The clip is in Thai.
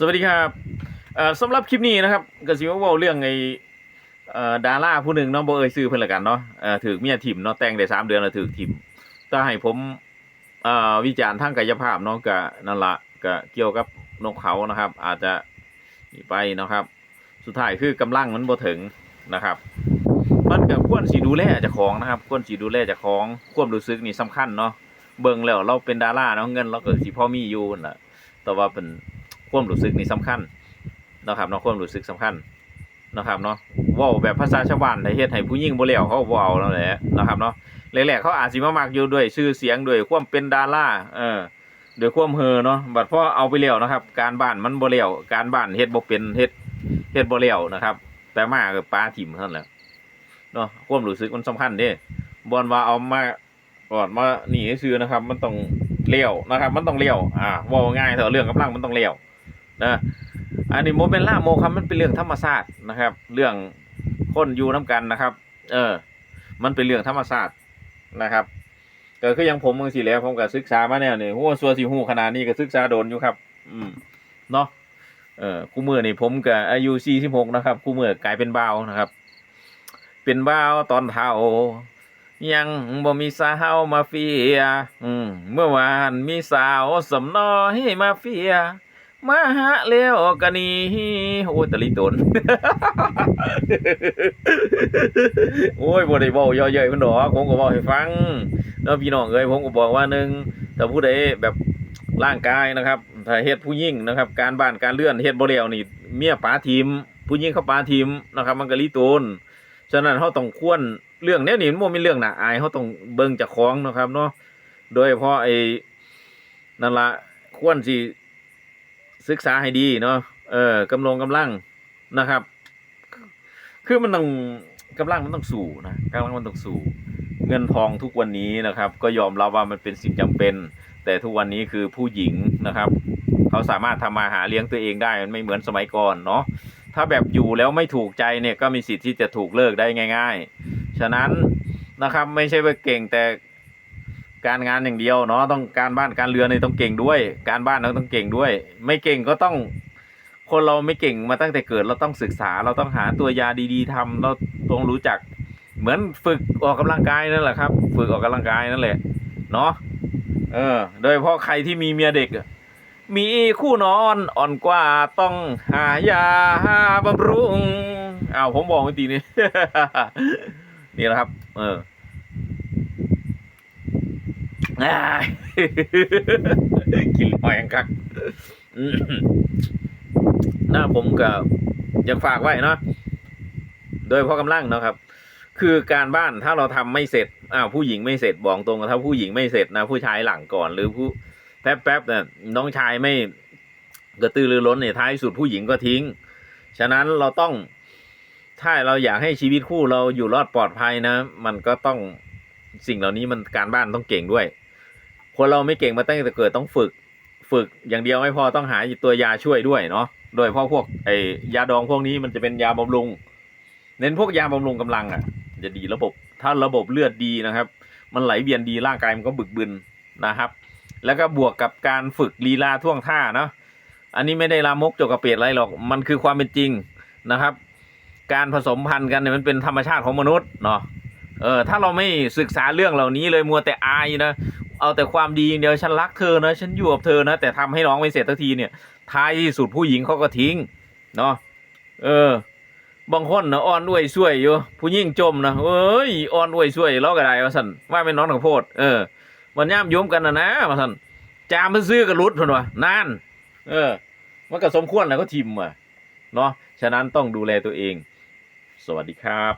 สวัสดีครับสำหรับคลิปนี้นะครับก็สิว่าเว้าเรื่องไอ้ดาราผู้หนึ่งเนาะบ่เอ่ยชื่อเพิ่นละกันเนาะเอ่อเมียถิ่มเนาะแต่งได้สามเดือนแล้วถูกถิ่มถ้าให้ผมวิจารณ์ทางกายภาพเนาะก็นั่นละก็เกี่ยวกับนกเขานะครับ อาจจะไปนะครับ สุดท้ายคือกำลังมันบ่ถึงนะครับ มันก็ควรสิดูแลจ้าของนะครับควรสิดูแลจ้าของความรู้สึกนี่สำคัญเนาะเบิ่งแล้วเราเป็นดาราเนาะเงินเราเก็สิพอมีอยู่น่ะแต่ว่าเป็น ความรู้สึกนี่สำคัญเนาะครับเนาะความรู้สึกสำคัญเนาะครับเนาะว้าแบบภาษาชาวบ้านให้เฮ็ดให้ผู้หญิงบ่แล้วเขาบ่เอาแล้วแหละเนาะครับเนาะแรกๆเขาอาจสิมามักอยู่ด้วยชื่อเสียงด้วยความเป็นดาราเออด้วยความเฮอเนาะบัดพอเอาไปแล้วนะครับ การบ้านมันบ่แล้วการบ้านเฮ็ดบ่เป็นเฮ็ดเฮ็ดบ่แล้วนะครับ แต่มาก็ปาถิ่มเท่านั้นแหละเนาะความรู้สึกมันสำคัญเด้บ่อนว่าเอามาก่อนมาหนีซื่อนะครับ มันต้องเลี้ยวนะครับ มันต้องเลี้ยวอ่าเว้าง่ายเถอะเรื่องกำลังมันต้องเลี้ยว นะอันนี้โมเป็นล่าโมครับมันเป็นเรื่องธรรมชาตินะครับ เรื่องคนอยู่น้กันนะครับ เออ มันเป็นเรื่องธรรมชาตินะครับก็คืออยังผมมืองสิแล้วผมก็ศึกษามาแนวนี่หัวสัวสิหูขนาดนี้ก็ศึกษาโดนอยู่ครับ อืมเนาะเออคู่มือนี่ผมก็อายุ46นะครับคู่มือกลายเป็นบ่าวนะครับ เป็นบ่าวตอนเฒ่ายังบ่มีสาวมาเฟีย อืมเมื่อวานมีสาวสำน้อยมาเฟีย มาหาเลี้ยวกันีโอ้ยตะลิตน โอ้ยบ่ได้เว้าย่อย้ยเพิ่นดอกผมก็เว้าให้ฟังแล้วพี่น้องเอ้ยผมก็บอกว่าหนึ่งถ้าผู้ใดแบบร่างกายนะครับถ้าเฮ็ดผู้หญิงนะครับ การบ้านการเลื่อนเฮ็ดบ่แล้วนี่เมียป๋าทีม ผู้หญิงเขาป๋าทีมนะครับ มันก็ลิตนฉะนั้นเฮาต้องควรเรื่องแนวนี้มันบ่มีเรื่องน่าอายเฮาต้องเบิ่งจากของนะครับเนาะโดยเฉพาะไอ้นั่นล่ะควรสิ ศึกษาให้ดีเนาะเออกำลงกำลังนะครับ คือมันต้องกำลังมันต้องสู่นะกำลังมันต้องสู่เงินทองทุกวันนี้นะครับ ก็ยอมรับว่ามันเป็นสิ่งจำเป็น แต่ทุกวันนี้คือผู้หญิงนะครับ เขาสามารถทำมาหาเลี้ยงตัวเองได้มันไม่เหมือนสมัยก่อนเนาะถ้าแบบอยู่แล้วไม่ถูกใจเนี่ยก็มีสิทธิ์ที่จะถูกเลิกได้ง่าย ๆ ฉะนั้นนะครับไม่ใช่ว่าเก่งแต่ การงานอย่างเดียวเนาะต้องการบ้านการเรือนเนี่ยต้องเก่งด้วย การบ้านเราต้องเก่งด้วย ไม่เก่งก็ต้อง คนเราไม่เก่งมาตั้งแต่เกิดเราต้องศึกษา เราต้องหาตัวยาดี ๆทำเราต้องรู้จัก เหมือนฝึกออกกำลังกายนั่นแหละครับ ฝึกออกกำลังกายนั่นแหละเนาะเออ โดยเฉพาะใครที่มีเมียเด็กมีคู่นอนอ่อนกว่าต้องหายาบำรุงอ้าวผมบอกเมื่อกี้นี้นี่แหละครับ เออ กินหอยคักหน้าผมก็อยากฝากไว้เนาะโดยพาะกำลังเนาะครับ คือการบ้านถ้าเราทำไม่เสร็จอ้าวผู้หญิงไม่เสร็จบอกตรงถ้าผู้หญิงไม่เสร็จนะผู้ชายหลังก่อนหรือผู้แป๊บแป๊บเนี่ยน้องชายไม่กระตือรือร้นเนี่ยท้ายสุดผู้หญิงก็ทิ้ง ฉะนั้นเราต้อง ถ้าเราอยากให้ชีวิตคู่เราอยู่รอดปลอดภัยนะ มันก็ต้องสิ่งเหล่านี้มันการบ้านต้องเก่งด้วย คนเราไม่เก่งมาตั้งแต่เกิดต้องฝึก ฝึกอย่างเดียวไม่พอต้องหาตัวยาช่วยด้วยเนาะโดยเฉพาะพวกไอยาดองพวกนี้มันจะเป็นยาบำรุง เน้นพวกยาบำรุงกำลังอะ จะดีระบบถ้าระบบเลือดดีนะครับ มันไหลเวียนดีร่างกายมันก็บึกบึนนะครับ แล้วก็บวกกับการฝึกลีลาท่วงท่าเนาะอันนี้ไม่ได้ลามกจกกระเปรดอะไรหรอกมันคือความเป็นจริงนะครับ การผสมพันธุ์กันเนี่ยมันเป็นธรรมชาติของมนุษย์เนาะเออถ้าเราไม่ศึกษาเรื่องเหล่านี้เลยมัวแต่อายนะ เอาแต่ความดีอย่างเดียวฉันรักเธอนะฉันอยู่กับเธอนะแต่ทำให้น้องไม่เสร็จสักทีเนี่ยท้ายที่สุดผู้หญิงเขาก็ทิ้งเนาะเออบางคนนะอ่อนด้วยช่วยอยู่ผู้หญิงจมนะเอ้ยอ่อนด้วยช่วยเราก็ได้ว่าสันว่าเป็นน้องของโพดเออมันย่ำโยมกันนะนะว่าสันจามมันซื้อกับรุดเพิ่นว่านั่นเออมันก็สมควรแล้วก็ทิมอะเนาะฉะนั้นต้องดูแลตัวเอง สวัสดีครับ